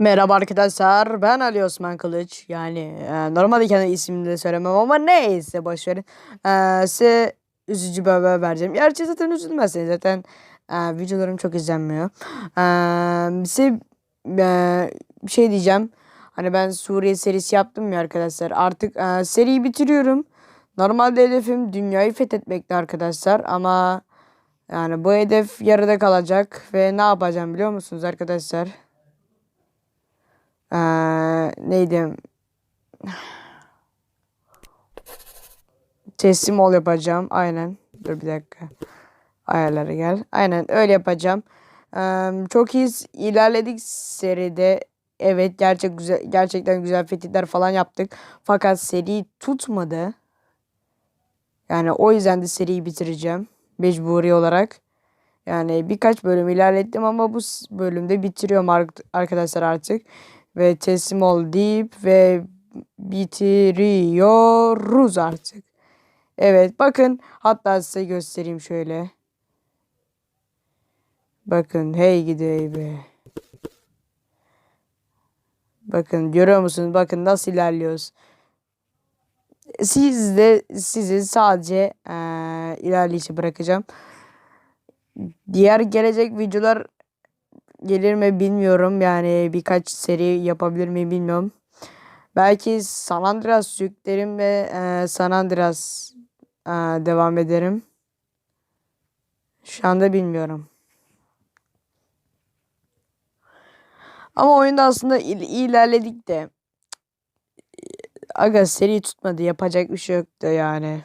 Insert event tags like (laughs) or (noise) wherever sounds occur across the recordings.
Merhaba arkadaşlar ben Ali Osman Kılıç. Yani e, normalde kendi ismini de söylemem ama neyse boş verin. E, size üzücü bir haber vereceğim. Gerçi zaten üzülmezsiniz zaten e, videolarım çok izlenmiyor. E, size e, bir şey diyeceğim. Hani ben Suriye serisi yaptım ya arkadaşlar. Artık e, seriyi bitiriyorum. Normalde hedefim dünyayı fethetmekti arkadaşlar ama yani bu hedef yarıda kalacak ve ne yapacağım biliyor musunuz arkadaşlar? Ee, neydi? Teslim ol yapacağım. Aynen. Dur bir dakika. Ayarlara gel. Aynen öyle yapacağım. Ee, çok iyi ilerledik seride. Evet gerçek güzel gerçekten güzel fetihler falan yaptık. Fakat seri tutmadı. Yani o yüzden de seriyi bitireceğim. Mecburi olarak. Yani birkaç bölüm ilerlettim ama bu bölümde bitiriyorum arkadaşlar artık ve teslim ol deyip ve bitiriyoruz artık. Evet bakın hatta size göstereyim şöyle. Bakın hey gidi be. Bakın görüyor musunuz? Bakın nasıl ilerliyoruz. Siz de sizi sadece e, ilerleyişi bırakacağım. Diğer gelecek videolar gelir mi bilmiyorum. Yani birkaç seri yapabilir miyim bilmiyorum. Belki San Andreas yüklerim ve e, San Andreas e, devam ederim. Şu anda bilmiyorum. Ama oyunda aslında il ilerledik de. Aga seri tutmadı. Yapacak bir şey yoktu yani.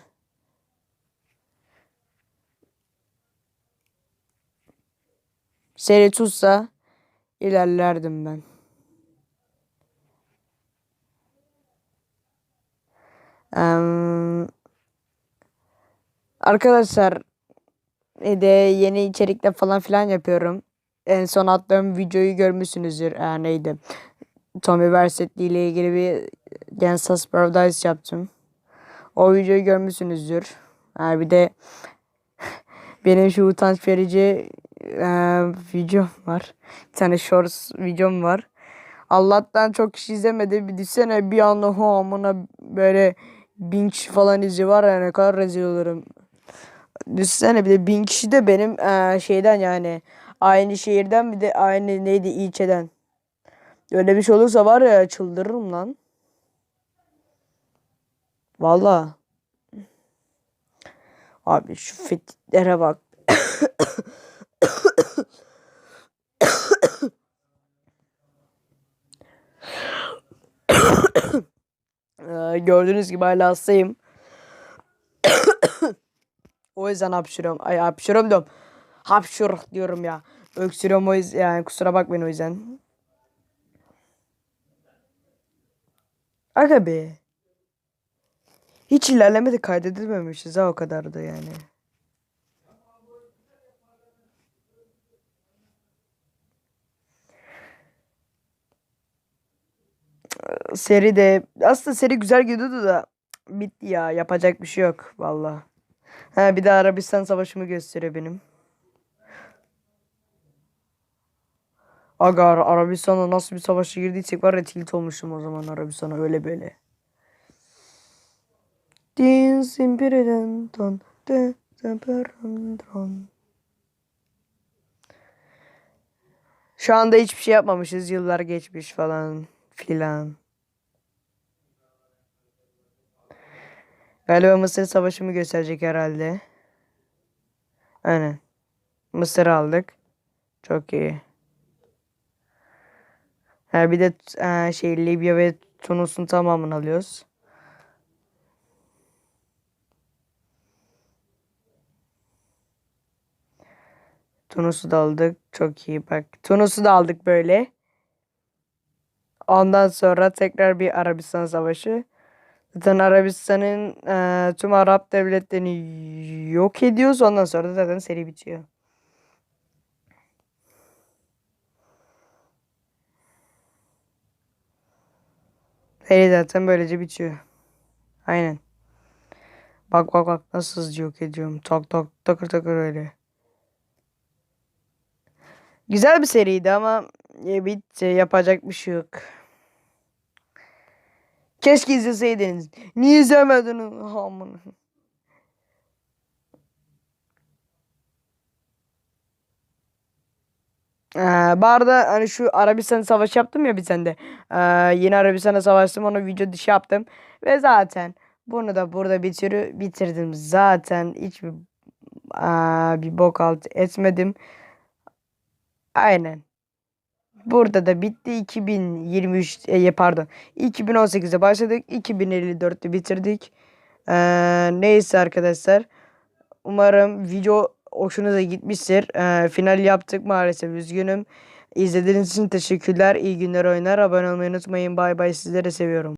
Seri tutsa ilerlerdim ben. Um, arkadaşlar de yeni içerikler falan filan yapıyorum. En son attığım videoyu görmüşsünüzdür. Ee, neydi? Tommy Versetti ile ilgili bir Gangsta's Paradise yaptım. O videoyu görmüşsünüzdür. Ee, bir de (laughs) benim şu utanç verici e, videom var. Bir tane shorts videom var. Allah'tan çok kişi izlemedi. Bir düşünsene bir anda ho amına böyle bin kişi falan izliyor var ya ne kadar rezil olurum. Düşünsene bir de bin kişi de benim e, şeyden yani aynı şehirden bir de aynı neydi ilçeden. Öyle bir şey olursa var ya çıldırırım lan. Valla. Abi şu fetihlere bak. (coughs) Ee, gördüğünüz gibi hala hastayım. o yüzden hapşırıyorum. Ay hapşırıyorum diyorum. Hapşur diyorum ya. Öksürüyorum o yüzden. Yani kusura bakmayın o yüzden. Aga be. Hiç ilerleme de kaydedilmemişiz ha o kadar da yani. Seri de aslında seri güzel gidiyordu da bitti ya yapacak bir şey yok valla. Ha bir de Arabistan savaşımı gösteriyor benim. Aga Arabistan'a nasıl bir savaşa girdiysek var ya tilt olmuşum o zaman Arabistan'a öyle böyle. Şu anda hiçbir şey yapmamışız. Yıllar geçmiş falan filan. Galiba Mısır Savaşı mı gösterecek herhalde. Aynen. Mısır aldık. Çok iyi. Ha, bir de e, şey Libya ve Tunus'un tamamını alıyoruz. Tunus'u da aldık. Çok iyi bak. Tunus'u da aldık böyle. Ondan sonra tekrar bir Arabistan Savaşı. Zaten Arabistan'ın e, tüm Arap devletlerini yok ediyoruz. Ondan sonra da zaten seri bitiyor. Seri zaten böylece bitiyor. Aynen. Bak bak bak nasıl hızlıca yok ediyorum. Tak tak takır takır öyle. Güzel bir seriydi ama E, bitti. Yapacak bir şey yok. Keşke izleseydiniz. Niye izlemediniz? Aman. Ee, bu arada hani şu Arabistan savaşı yaptım ya bir sende. Ee, yeni Arabistan'a savaştım onu video dışı yaptım. Ve zaten bunu da burada bitir bitirdim. Zaten hiçbir aa, bir bok alt etmedim. Aynen. Burada da bitti. 2023 e, pardon. 2018'de başladık. 2054'te bitirdik. Ee, neyse arkadaşlar. Umarım video hoşunuza gitmiştir. Ee, final yaptık maalesef üzgünüm. İzlediğiniz için teşekkürler. İyi günler oynar. Abone olmayı unutmayın. Bay bay. Sizleri seviyorum.